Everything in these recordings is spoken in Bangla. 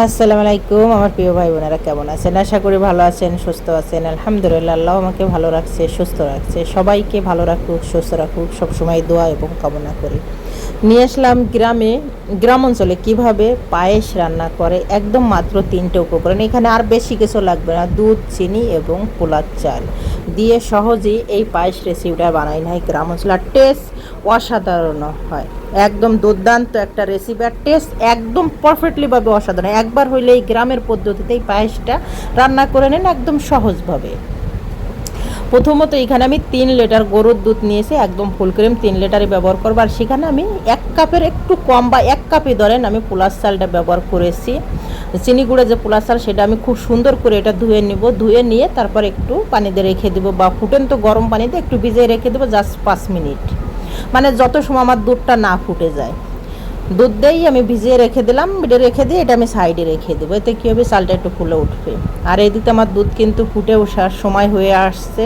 আসসালামু আলাইকুম আমার প্রিয় ভাই বোনেরা কেমন আছেন? আশা করি ভালো আছেন, সুস্থ আছেন। আলহামদুলিল্লাহ, আল্লাহ আমাকে ভালো রাখছে, সুস্থ রাখছে। সবাইকে ভালো রাখুক, সুস্থ রাখুক, সবসময় দোয়া এবং কামনা করি। নিয়ে আসলাম গ্রামে গ্রাম অঞ্চলে কীভাবে পায়েস রান্না করে, একদম মাত্র তিনটে উপকরণ। এখানে আর বেশি কিছু লাগবে না, দুধ, চিনি এবং পোলার চাল। দিয়ে সহজেই এই পায়েস রেসিপিটা বানাই নাই গ্রাম অঞ্চলে আর টেস্ট অসাধারণ হয়। একদম দুর্দান্ত একটা রেসিপি আর টেস্ট একদম পারফেক্টলিভাবে অসাধারণ। একবার হইলে এই গ্রামের পদ্ধতিতে এই পায়েসটা রান্না করে নেন একদম সহজভাবে। প্রথমত এখানে আমি তিন লিটার গরুর দুধ নিয়েছি, একদম ফুল ক্রিম তিন লিটারই ব্যবহার করব। আর সেখানে আমি এক কাপের একটু কম বা এক কাপই ধরেন আমি পোলার চালটা ব্যবহার করেছি। চিনি গুঁড়ো যে পোলার চাল, সেটা আমি খুব সুন্দর করে এটা ধুয়ে নিব। ধুয়ে নিয়ে তারপর একটু পানিতে রেখে দেবো বা ফুটেন তো গরম পানিতে একটু ভিজিয়ে রেখে দেবো জাস্ট পাঁচ মিনিট। মানে যত সময় আমার দুধটা না ফুটে যায়। দুধ দিয়েই আমি ভিজিয়ে রেখে দিলাম এটা রেখে দিয়ে এটা আমি সাইডে রেখে দেবো। এতে কী হবে? চালটা একটু ফুলে উঠবে। আর এদিকে আমার দুধ কিন্তু ফুটে ওঠার সময় হয়ে আসছে।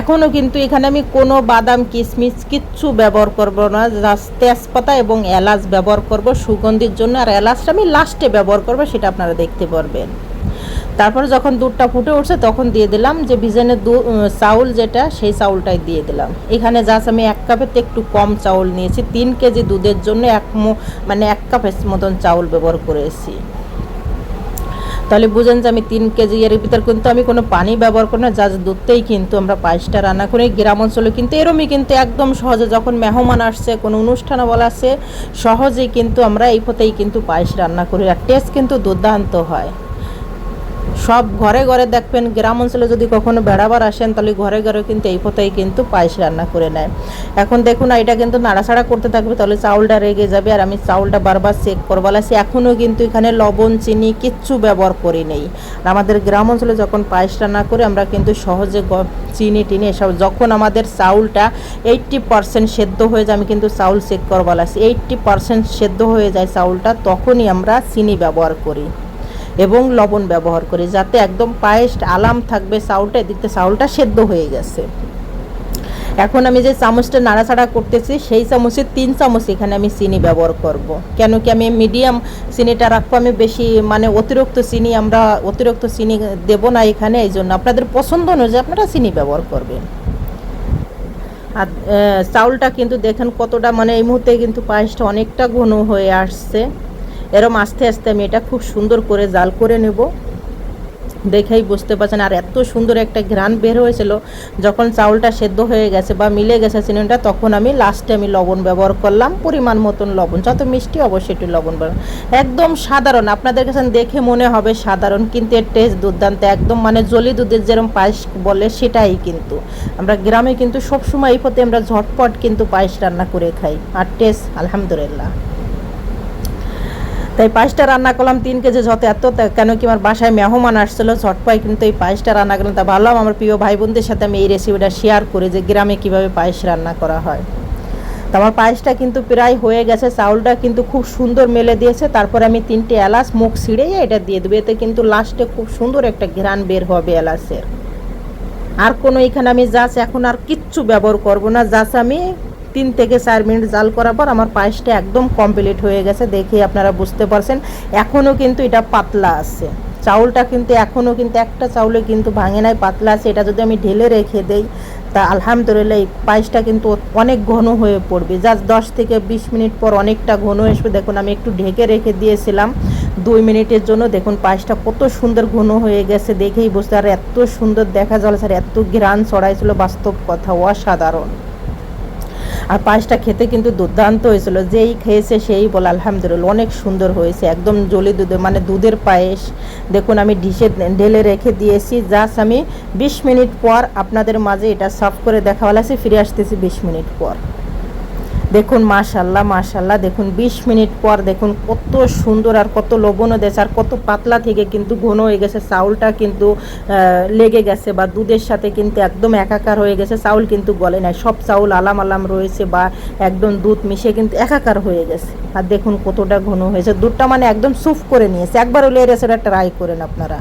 এখনও কিন্তু এখানে আমি কোনো বাদাম কিশমিশ কিচ্ছু ব্যবহার করব না। জাস্ট তেজপাতা এবং এলাচ ব্যবহার করব সুগন্ধির জন্য। আর এলাচটা আমি লাস্টে ব্যবহার করব, সেটা আপনারা দেখতে পারবেন। তারপর যখন দুধটা ফুটে উঠছে, তখন দিয়ে দিলাম যে ভিজানের দু চাউল যেটা, সেই চাউলটাই দিয়ে দিলাম। এখানে জাস্ট আমি এক কাপের থেকে একটু কম চাউল নিয়েছি। তিন কেজি দুধের জন্য এক মানে এক কাপের মতন চাউল ব্যবহার করেছি। তাহলে বুঝেন যে আমি তিন কেজি, এর ভিতর কিন্তু আমি কোনো পানি ব্যবহার করি না জাস্ট দুধতেই কিন্তু আমরা পায়েসটা রান্না করি। গ্রাম অঞ্চলে কিন্তু এরমই কিন্তু একদম সহজে যখন মেহমান আসছে, কোনো অনুষ্ঠানে বলা আছে, সহজেই কিন্তু আমরা এই পথেই কিন্তু পায়েস রান্না করি। আর টেস্ট কিন্তু দুর্দান্ত হয়। সব ঘরে ঘরে দেখবেন গ্রাম অঞ্চলে যদি কখনো বেড়াবার আসেন, তাহলে ঘরে ঘরে কিন্তু এই পথেই কিন্তু পায়েস রান্না করে নেয়। এখন দেখুন এটা কিন্তু নাড়াচাড়া করতে থাকবে, তাহলে চাউলটা রেগে যাবে আর আমি চাউলটা বারবার চেক করব। আছি এখনও কিন্তু এখানে লবণ, চিনি কিচ্ছু ব্যবহার করি নেই। আর আমাদের গ্রাম অঞ্চলে যখন পায়েস রান্না করি, আমরা কিন্তু সহজে চিনি, টিনি এসব, যখন আমাদের চাউলটা এইট্টি পারসেন্ট সেদ্ধ হয়ে যায়, আমি কিন্তু চাউল চেক করবার আছি এইট্টি পারসেন্ট সেদ্ধ হয়ে যায় চাউলটা, তখনই আমরা চিনি ব্যবহার করি। এবং লবণ ব্যবহার করি, যাতে একদম পায়েস আলাম থাকবে চাউলটা এদিকে চাউলটা সেদ্ধ হয়ে গেছে। এখন আমি যে চামচটা নাড়াচাড়া করতেছি, সেই চামচের তিন চামচ এখানে আমি চিনি ব্যবহার করব। কেন কি আমি মিডিয়াম চিনিটা রাখব, আমি বেশি মানে অতিরিক্ত চিনি আমরা, অতিরিক্ত চিনি দেব না এখানে, এই জন্য আপনাদের পছন্দ অনুযায়ী আপনারা চিনি ব্যবহার করবেন। আর চাউলটা কিন্তু দেখেন কতটা মানে এই মুহূর্তে কিন্তু পায়েসটা অনেকটা ঘন হয়ে আসছে। এরম আস্তে আস্তে আমি এটা খুব সুন্দর করে জাল করে নেব। দেখেই বুঝতে পারছেন, আর এত সুন্দর একটা ঘ্রাণ বের হয়েছিল, যখন চাউলটা সেদ্ধ হয়ে গেছে বা মিলে গেছে চিনিটা, তখন আমি লাস্টে আমি লবণ ব্যবহার করলাম, পরিমাণ মতন লবণ, যত মিষ্টি অবশ্যই একটু লবণ ব্যবহার একদম সাধারণ, আপনাদের কাছে দেখে মনে হবে সাধারণ, কিন্তু এর টেস্ট দুর্দান্ত, একদম মানে জলি দুধের যেরকম পায়েস বলে সেটাই কিন্তু। আমরা গ্রামে কিন্তু সবসময় এই পথে আমরা ঝটপট কিন্তু পায়েস রান্না করে খাই, আর টেস্ট আলহামদুলিল্লাহ। তাই পায়েসটা রান্না করলাম, তিন কেজি যত এত কেন কি আমার বাসায় মেহমান আসছিল ঝটপাই কিন্তু এই পায়েসটা রান্না করলাম। তা ভাবলাম আমার প্রিয় ভাই বোনদের সাথে আমি এই রেসিপিটা শেয়ার করি যে গ্রামে কীভাবে পায়েস রান্না করা হয়। তো আমার পায়েসটা কিন্তু প্রায় হয়ে গেছে, চাউলটা কিন্তু খুব সুন্দর মেলে দিয়েছে। তারপরে আমি তিনটে এলাচ মুখ ছিঁড়ে এটা দিয়ে দেবো। এতে কিন্তু লাস্টে খুব সুন্দর একটা ঘ্রাণ বের হবে এলাচের। আর কোনো এখানে আমি জাস এখন আর কিচ্ছু ব্যবহার করব না জাস আমি তিন থেকে চার মিনিট জাল করার পর আমার পায়েসটা একদম কমপ্লিট হয়ে গেছে, দেখে আপনারা বুঝতে পারছেন। এখনও কিন্তু এটা পাতলা আছে। চাউলটা কিন্তু এখনও কিন্তু একটা চাউলে কিন্তু ভাঙে নাই, পাতলা আছে। এটা যদি আমি ঢেলে রেখে দেই, তা আলহামদুলিল্লাহ এই পায়েসটা কিন্তু অনেক ঘন হয়ে পড়বে। জাস্ট দশ থেকে বিশ মিনিট পর অনেকটা ঘন আসবে। দেখুন, আমি একটু ঢেকে রেখে দিয়েছিলাম। দুই মিনিটের জন্য দেখুন, পায়েসটা কত সুন্দর ঘন হয়ে গেছে। দেখেই বুঝতে আর এত সুন্দর দেখা জল স্যার এত ঘ্রাণ ছড়াইছিল, বাস্তব কথা, অসাধারণ। আর পায়েসটা খেতে কিন্তু দুর্দান্ত হয়েছিল। যেই খেয়েছে সেই বলে আলহামদুলিল্লাহ, অনেক সুন্দর হয়েছে, একদম জলি দুধে মানে দুধের পায়েস। দেখুন আমি ডিশে ঢেলে রেখে দিয়েছি জাস্ট আমি বিশ মিনিট পর আপনাদের মাঝে এটা সার্ভ করে দেখা আছে ফিরে আসতেছি বিশ মিনিট পর। দেখুন মাশাল্লাহ মাশাল্লাহ দেখুন ২০ মিনিট পর দেখুন, কত সুন্দর আর কত লবণও দেশ আর কত পাতলা থেকে কিন্তু ঘন হয়ে গেছে, চাউলটা কিন্তু লেগে গেছে বা দুধের সাথে কিন্তু একদম একাকার হয়ে গেছে, চাউল কিন্তু গলে নাই, সব চাউল আলাম আলাম রয়েছে বা একদম দুধ মিশে কিন্তু একাকার হয়ে গেছে, আর দেখুন কতটা ঘন হয়েছে, দুধটা মানে একদম সুফ করে নিয়েছে, একবার হলে এই ট্রাই করেন আপনারা।